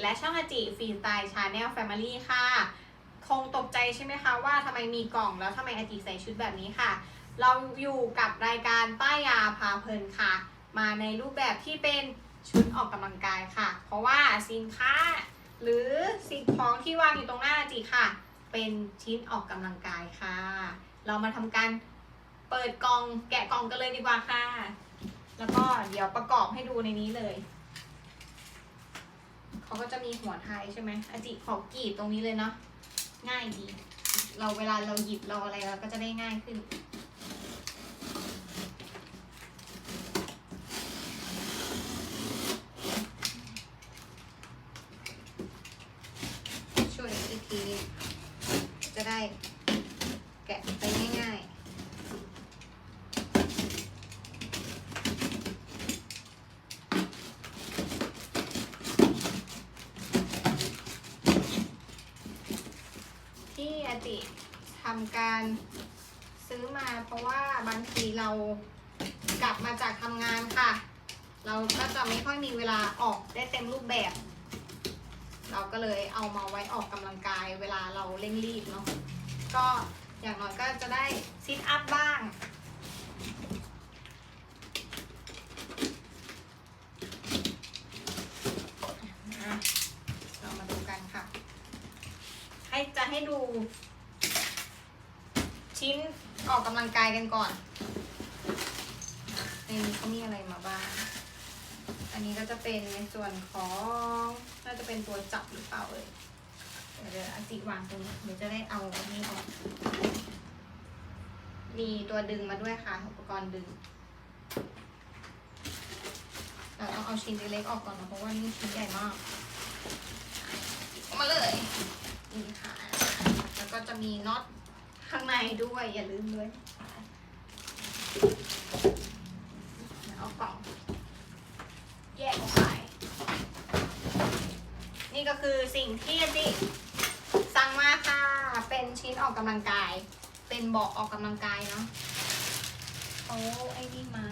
และช่องอาจิฟรีสไตล์ชาแนลแฟมิลี่ค่ะ คงตกใจใช่ไหมคะว่าทำไมมีกล่องแล้วทำไมอาจิใส่ชุดแบบนี้ค่ะ เราอยู่กับรายการป้ายยาพาเพลินค่ะ มาในรูปแบบที่เป็นชุดออกกำลังกายค่ะ เพราะว่าสินค้า หรือสิ่งของที่วางอยู่ตรงหน้าอาจิค่ะ เป็นชิ้นออกกำลังกายค่ะ เรามาทำการเปิดกล่องแกะกล่องกันเลยดีกว่าค่ะ แล้วก็เดี๋ยวประกอบให้ดูในนี้เลย เขาก็จะมีหัวไทยใช่ไหมอาจิขอกรีดตรงนี้เลยเนาะง่ายดี เราเวลาเราหยิบเราอะไรเราก็จะได้ง่ายขึ้น ช่วยอีกที จะได้แกะไปง่ายๆ ที่อาติทำการซื้อมาเพราะว่าบางทีเรากลับมาจากทำงานค่ะ เราก็จะไม่ค่อยมีเวลาออกได้เต็มรูปแบบ เราก็เลยเอามาไว้ออกกำลังกายเวลาเราเร่งรีบเนาะก็อย่างน้อยก็จะได้ซิทอัพบ้าง อะเรามาดูกันค่ะ ให้จะให้ดู ชิ้นออกกำลังกายกันก่อนในนี้เขามีอะไรมาบ้าง อันนี้ก็จะเป็นในส่วนของน่าจะเป็นตัวจับหรือเปล่าเอ่ยเดี๋ยวอาจิวางตรงนี้เดี๋ยวจะได้เอาอันนี้ออกมีตัวดึงมาด้วยค่ะ อุปกรณ์ดึงเราต้องเอาชิ้นเล็กๆออกก่อนนะเพราะว่านี่ชิ้นใหญ่มากเอามาเลย จะมีน็อตข้างในด้วยอย่าลืมด้วยเดี๋ยเอากล่องแยกออกไป นี่ก็คือสิ่งที่อาจิสั่งมาค่ะ เป็นชิ้นออกกำลังกาย เป็นเบาะออกกำลังกายเนาะเขาไอ้นี่มา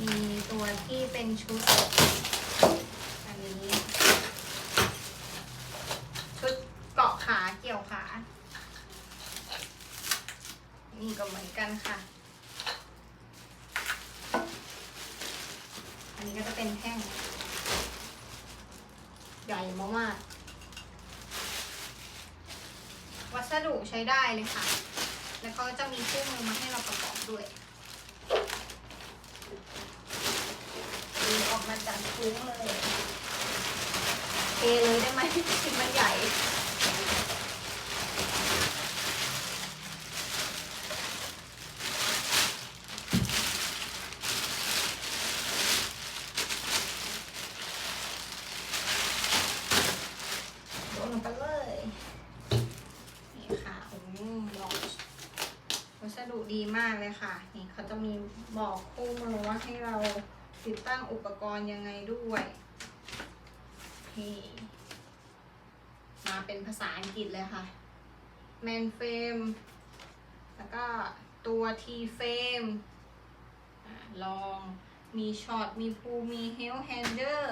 มีตัวที่เป็นชุด อันนี้ ชุดเกาะขาเกี่ยวขา นี่ก็เหมือนกันค่ะ อันนี้ก็จะเป็นแท่ง ใหญ่มากๆวัสดุใช้ ได้เลยค่ะ แล้วเขาจะมีคู่มือมาให้เราประกอบด้วยดึงออกมาจากถุงเลยเทเลยได้ไหมชิ้นมันใหญ่ โดนลงไปเลย นี่ค่ะโอ้โหลองวัสดุดีมากเลยค่ะ นี่เขาจะมีบอกคู่มือว่าให้เรา ติดตั้งอุปกรณ์ยังไงด้วยนี่มาเป็นภาษาอังกฤษเลยค่ะ man frame แล้วก็ตัว T frame อลองมีช็อต มีพูมี health hander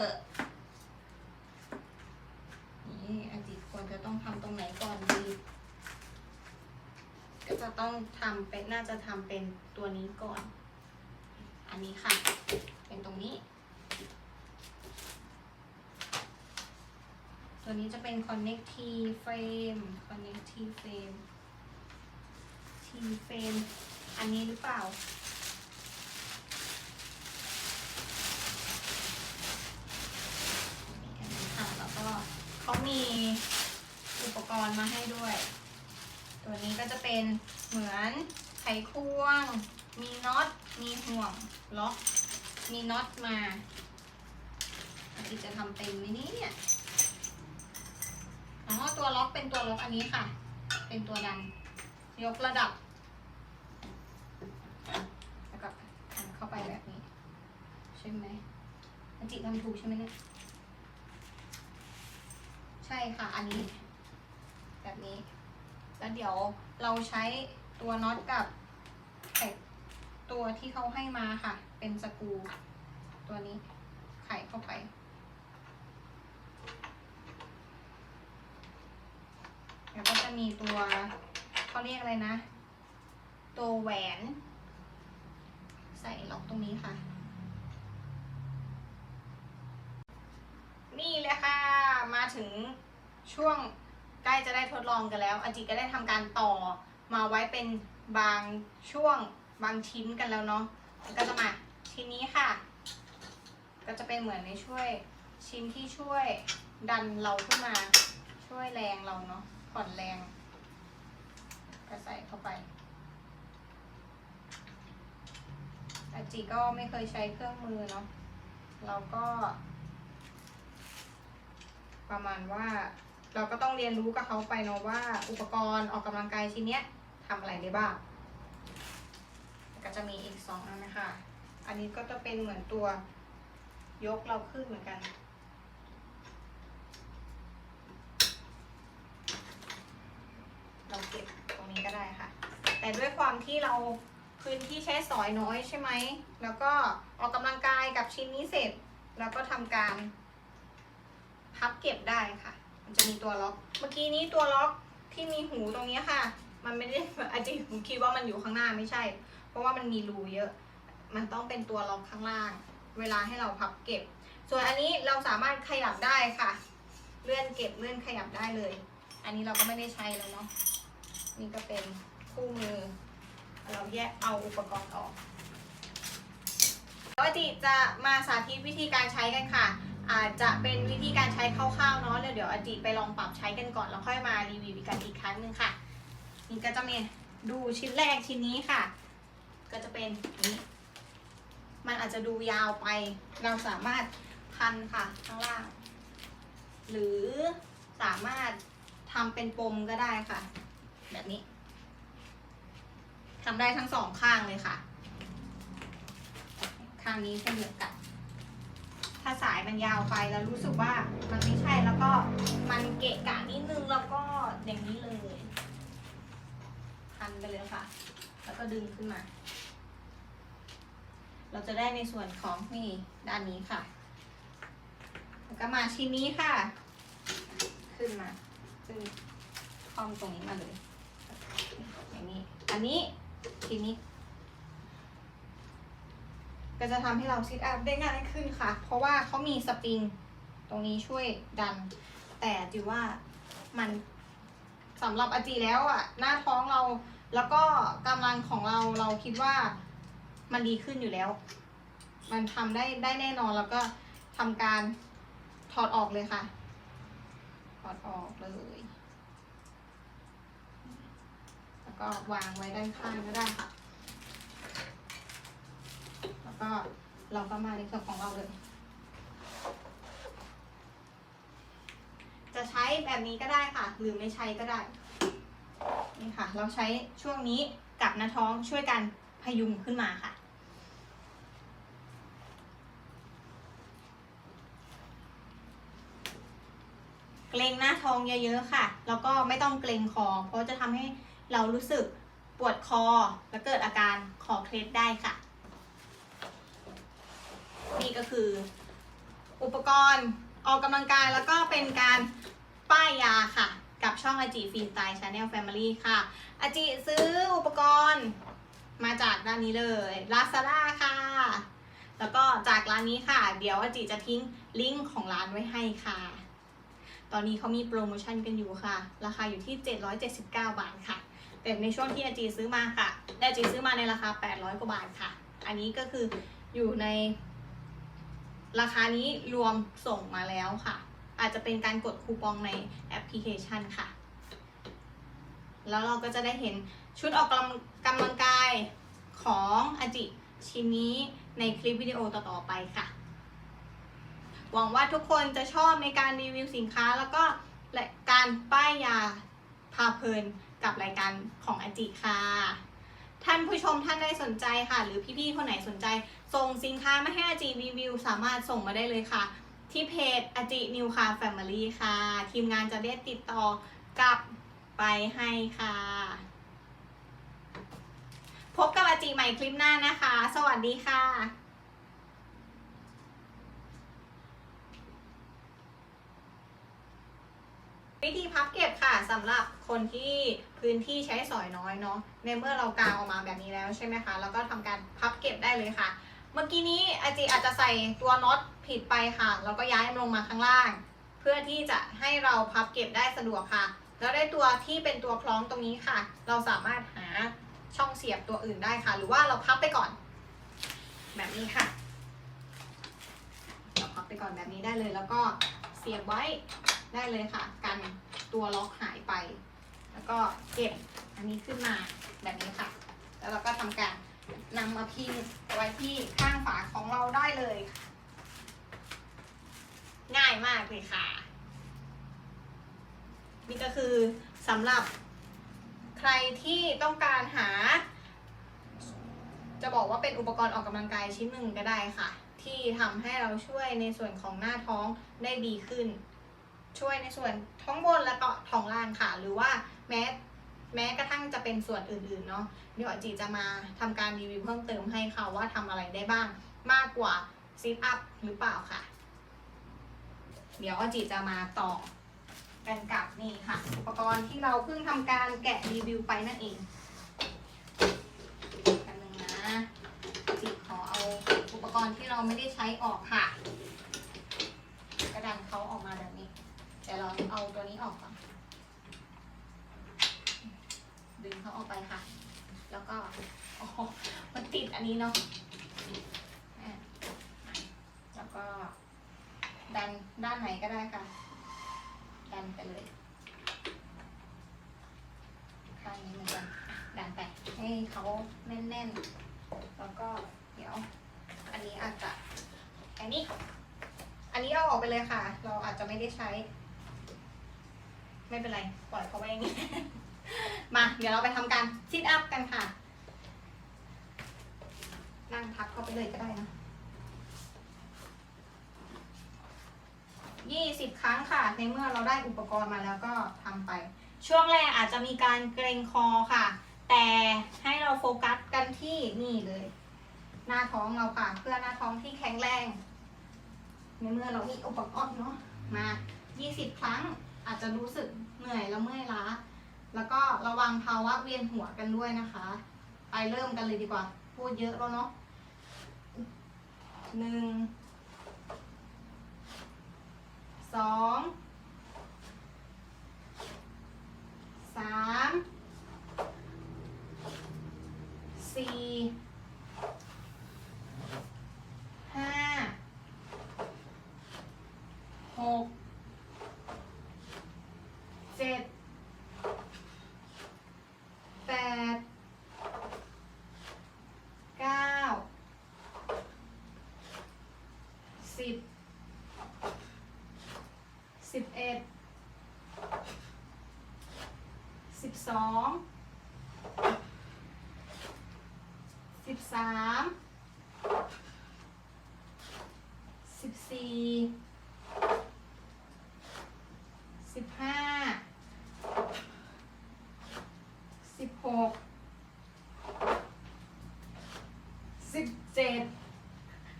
นี่อาจิตควรจะต้องทำตรงไหนก่อนดี ก็จะต้องทำเป็น น่าจะทำเป็นตัวนี้ก่อน อันนี้ค่ะ เป็นตรงนี้ ตัวนี้จะเป็น connective frame connective frame T frame อันนี้หรือเปล่าอันนี้ค่ะ แล้วก็เขามีอุปกรณ์มาให้ด้วย ตัวนี้ก็จะเป็นเหมือนไขควง มีน็อต มีห่วง ล็อก มีน็อตมาอาทิจะทำเป็นไหมเนี่ยอ๋อตัวล็อกเป็นตัวล็อกอันนี้ค่ะ เป็นตัวดัน ยกระดับ แล้วก็หันเข้าไปแบบนี้ ใช่ไหมอจิทำถูกใช่ไหมเนี่ย ใช่ค่ะ อันนี้ แบบนี้ แล้วเดี๋ยวเราใช้ตัวน็อตกับตัวที่เขาให้มาค่ะ เป็นสกูตัวนี้ไขเข้าไปแล้วก็จะมีตัวเขาเรียกอะไรนะ ตัวแหวน ใส่ล็อกตรงนี้ค่ะ นี่เลยค่ะ มาถึงช่วงใกล้จะได้ทดลองกันแล้ว อาจิก็ได้ทำการต่อมาไว้เป็นบางช่วงบางชิ้นกันแล้วเนาะก็จะมา ชิ้นนี้ค่ะ ก็จะเป็นเหมือนในช่วยชิ้นที่ช่วยดันเราขึ้นมา ช่วยแรงเราเนาะผ่อนแรง ก็ใส่เข้าไปอาจิก็ไม่เคยใช้เครื่องมือเนาะเราก็ ประมาณว่าเราก็ต้องเรียนรู้กับเขาไปเนาะว่าอุปกรณ์ออกกำลังกายชิ้นเนี้ยทำอะไรได้บ้าง ก็จะมีอีกสองอันนะคะ อันนี้ก็จะเป็นเหมือนตัวยกเราขึ้นเหมือนกัน เราเก็บตรงนี้ก็ได้ค่ะ แต่ด้วยความที่เราพื้นที่ใช้สอยน้อยใช่ไหม แล้วก็ออกกำลังกายกับชิ้นนี้เสร็จ แล้วก็ทำการ พับเก็บได้ค่ะ มันจะมีตัวล็อก เมื่อกี้นี้ตัวล็อกที่มีหูตรงนี้ค่ะ มันไม่ได้อาจจะผมคิดว่ามันอยู่ข้างหน้าไม่ใช่ เพราะว่ามันมีรูเยอะ มันต้องเป็นตัวล็อกข้างล่าง เวลาให้เราพับเก็บ ส่วนอันนี้เราสามารถขยับได้ค่ะ เลื่อนเก็บเลื่อนขยับได้เลย อันนี้เราก็ไม่ได้ใช้แล้วเนาะนี่ก็เป็นคู่มือ เราแยกเอาอุปกรณ์ออกแล้วอาจิจะมาสาธิตวิธีการใช้กันค่ะ อาจจะเป็นวิธีการใช้คร่าวๆเนาะแล้วเดี๋ยวอาจิไปลองปรับใช้กันก่อนแล้วค่อยมารีวิวกันอีกครั้งหนึ่งค่ะ นี่ก็จะมีดูชิ้นแรกชิ้นนี้ค่ะ ก็จะเป็นนี้ มันอาจจะดูยาวไป เราสามารถพันค่ะข้างล่าง หรือสามารถทำเป็นปมก็ได้ค่ะ แบบนี้ทำได้ทั้งสองข้างเลยค่ะ ข้างนี้เช่นเดียวกัน ถ้าสายมันยาวไปแล้วรู้สึกว่ามันไม่ใช่แล้วก็มันเกะกะนิดนึงแล้วก็อย่างนี้เลย พันไปเลยค่ะ แล้วก็ดึงขึ้นมา เราจะได้ในส่วนของนี่ด้านนี้ค่ะ แล้วก็มาชิ้นนี้ค่ะ ขึ้นมาขึ้นคล้องตรงนี้มาเลย อย่างนี้ อันนี้ทีนี้ ก็จะทำให้เราซิทอัพได้ง่ายขึ้นค่ะ เพราะว่าเขามีสปริงตรงนี้ช่วยดัน แต่จิว่ามันสำหรับอจีแล้วอะหน้าท้องเรา แล้วก็กำลังของเราเราคิดว่า มันดีขึ้นอยู่แล้ว มันทำได้ได้แน่นอนแล้วก็ทำการถอดออกเลยค่ะ ถอดออกเลย แล้วก็วางไว้ด้านข้างก็ได้ค่ะ แล้วก็เราก็มาในส่วนของเราเลย จะใช้แบบนี้ก็ได้ค่ะ หรือไม่ใช้ก็ได้ นี่ค่ะ เราใช้ช่วงนี้กับหน้าท้องช่วยกันพยุงขึ้นมาค่ะ เกรงหน้าท้องเยอะๆค่ะ แล้วก็ไม่ต้องเกรงคอ เพราะจะทำให้เรารู้สึกปวดคอ และเกิดอาการคอเคล็ดได้ค่ะ นี่ก็คือ อุปกรณ์ออกกำลังกายแล้วก็เป็นการป้ายยาค่ะ กับช่องอาจิฟีนสไตล์ชาแนลแฟมิลี่ค่ะ อาจิซื้ออุปกรณ์มาจากด้านนี้เลยลาซาด้าค่ะ แล้วก็จากร้านนี้ค่ะ เดี๋ยวอาจิจะทิ้งลิงก์ของร้านไว้ให้ค่ะ ตอนนี้เขามีโปรโมชั่นกันอยู่ค่ะ ราคาอยู่ที่ 779 บาทค่ะ แต่ในช่วงที่อาจีซื้อมาค่ะอาจีซื้อมาในราคา 800 กว่าบาทค่ะ อันนี้ก็คืออยู่ใน ราคานี้รวมส่งมาแล้วค่ะ อาจจะเป็นการกดคูปองในแอปพลิเคชันค่ะ แล้วเราก็จะได้เห็นชุดออกกำลังกำลังกายของอาจิชิ้นนี้ในคลิปวิดีโอต่อๆไปค่ะ หวังว่าทุกคนจะชอบในการรีวิวสินค้า แล้วก็และการป้ายยาพาเพลินกับรายการของอาจิค่ะท่านผู้ชมท่านใดสนใจค่ะ หรือพี่ๆคนไหนสนใจ ส่งสินค้ามาให้อาจิรีวิว สามารถส่งมาได้เลยค่ะ ที่เพจอาจินิวคาแฟมิลี่ค่ะ ทีมงานจะได้ติดต่อกลับไปให้ค่ะพพบกับอาจีใหม่คลิปหน้านะคะ สวัสดีค่ะ วิธีพับเก็บค่ะสำหรับคนที่พื้นที่ใช้สอยน้อยเนาะในเมื่อเรากางออกมาแบบนี้แล้วใช่ไหมคะแล้วก็ทำการพับเก็บได้เลยค่ะ เมื่อกี้นี้อาจีอาจจะใส่ตัวน็อตผิดไปค่ะแล้วก็ย้ายมันลงมาข้างล่าง เพื่อที่จะให้เราพับเก็บได้สะดวกค่ะ แล้วได้ตัวที่เป็นตัวคล้องตรงนี้ค่ะ เราสามารถหาช่องเสียบตัวอื่นได้ค่ะ หรือว่าเราพับไปก่อน แบบนี้ค่ะ เราพับไปก่อนแบบนี้ได้เลย แล้วก็เสียบไว้ ได้เลยค่ะ กันตัวล็อกหายไป แล้วก็เก็บอันนี้ขึ้นมาแบบนี้ค่ะ แล้วเราก็ทำการนำมาพิงไว้ที่ข้างฝาของเราได้เลย ง่ายมากเลยค่ะ นี่ก็คือสำหรับใครที่ต้องการหา จะบอกว่าเป็นอุปกรณ์ออกกำลังกายชิ้นหนึ่งก็ได้ค่ะ ที่ทำให้เราช่วยในส่วนของหน้าท้องได้ดีขึ้น ช่วยในส่วนท้องบนและก็ท้องล่างค่ะ หรือว่าแม้แม้กระทั่งจะเป็นส่วนอื่นๆเนาะเดี๋ยวจีจะมาทำการรีวิวเพิ่มเติมให้ค่ะว่าทำอะไรได้บ้างมากกว่าซิทอัพหรือเปล่าค่ะ เดี๋ยวอจีจะมาต่อกันกับนี่ค่ะ อุปกรณ์ที่เราเพิ่งทำการแกะรีวิวไปนั่นเองกันหนึ่งนะจีขอเอาอุปกรณ์ที่เราไม่ได้ใช้ออกค่ะ กระดันเขาออกมาแบบ นี้แต่เราเอาตัวนี้ออกก่อนดึงเขาออกไปค่ะ แล้วก็อ๋อมันติดอันนี้เนาะแล้วก็ ดันด้านไหนก็ได้ค่ะ ดันไปเลยข้างนี้เหมือนกันดันไปให้เขาแน่นๆ แล้วก็เดี๋ยว อันนี้อาจจะอันนี้ อันนี้เอาออกไปเลยค่ะ เราอาจจะไม่ได้ใช้ ไม่เป็นไร ปล่อยเขาไว้อย่างนี้ มา เดี๋ยวเราไปทำการซิทอัพกันค่ะ นั่งทับเข้าไปเลยก็ได้นะยี่สิบครั้งค่ะ ในเมื่อเราได้อุปกรณ์มาแล้วก็ทำไป ช่วงแรกอาจจะมีการเกรงคอค่ะ แต่ให้เราโฟกัสกันที่นี่เลย หน้าท้องเราค่ะ เพื่อหน้าท้องที่แข็งแรง ในเมื่อเรามีอุปกรณ์เนาะมา20ครั้ง อาจจะรู้สึกเหนื่อยและเมื่อยล้า แล้วก็ระวังภาวะเวียนหัวกันด้วยนะคะ ไปเริ่มกันเลยดีกว่า พูดเยอะแล้วเนาะหนึ่ง สอง สาม สี่ ห้า หก เจ็ด แปด เก้า สิบ สิบเอ็ดสิบสองสิบสามสิบสี่สิบห้าสิบหกสิบเจ็ด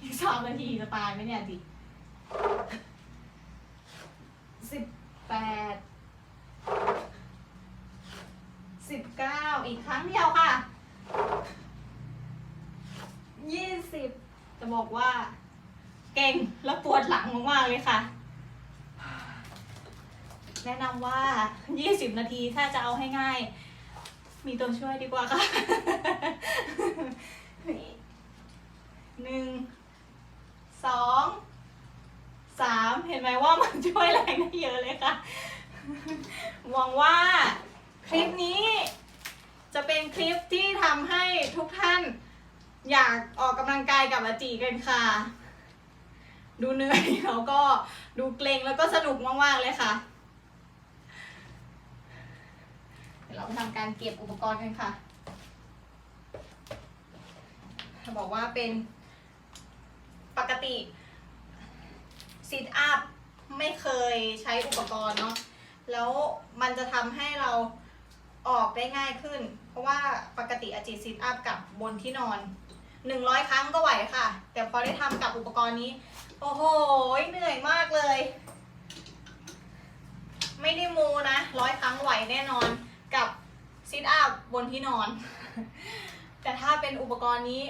อีกสามนาทีจะตายไหมเนี่ยดิ สิบแปด สิบเก้า อีกครั้งเดียวค่ะ ยี่สิ บอกว่า เก่งแล้วปวดหลังมากๆเลยค่ะ แนะนำว่า 20 นาทีถ้าจะเอาให้ง่าย มีตัวช่วยดีกว่าค่ะหนึ่งสองสามเห็นไหมว่ามันช่วยแรงได้เยอะเลยค่ะหวังว่าคลิปนี้จะเป็นคลิปที่ทำให้ทุกท่าน อยากออกกำลังกายกับอาจีกันค่ะ ดูเหนื่อยแล้วก็ดูเกรงแล้วก็สนุกมาก ๆ เลยค่ะเดี๋ยวเราไปทำการเก็บอุปกรณ์กันค่ะบอกว่าเป็นปกติซิทอัพไม่เคยใช้อุปกรณ์เนาะแล้วมันจะทำให้เราออกได้ง่ายขึ้น เพราะว่าปกติอาจิซิทอัพกับบนที่นอน หนึ่งร้อยครั้งก็ไหวค่ะ แต่พอได้ทำกับอุปกรณ์นี้ โอ้โห เหนื่อยมากเลย ไม่ได้มูนะร้อยครั้งไหวแน่นอนกับซิทอัพบนที่นอน แต่ถ้าเป็นอุปกรณ์นี้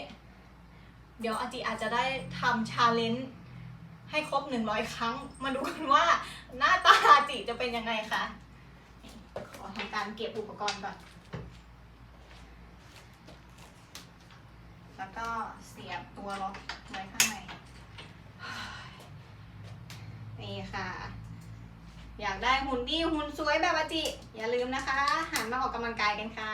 เดี๋ยวอาจิอาจจะได้ทำชาเลนจ์ให้ครบ 100 ครั้ง มาดูกันว่าหน้าตาอาจิจะเป็นยังไงคะขอทำการเก็บอุปกรณ์ก่อน แล้วก็เสียบตัวล็อกไว้ข้างใน นี่ค่ะ อยากได้หุ่นดีหุ่นสวยแบบอาจิ อย่าลืมนะคะ หันมาออกกำลังกายกันค่ะ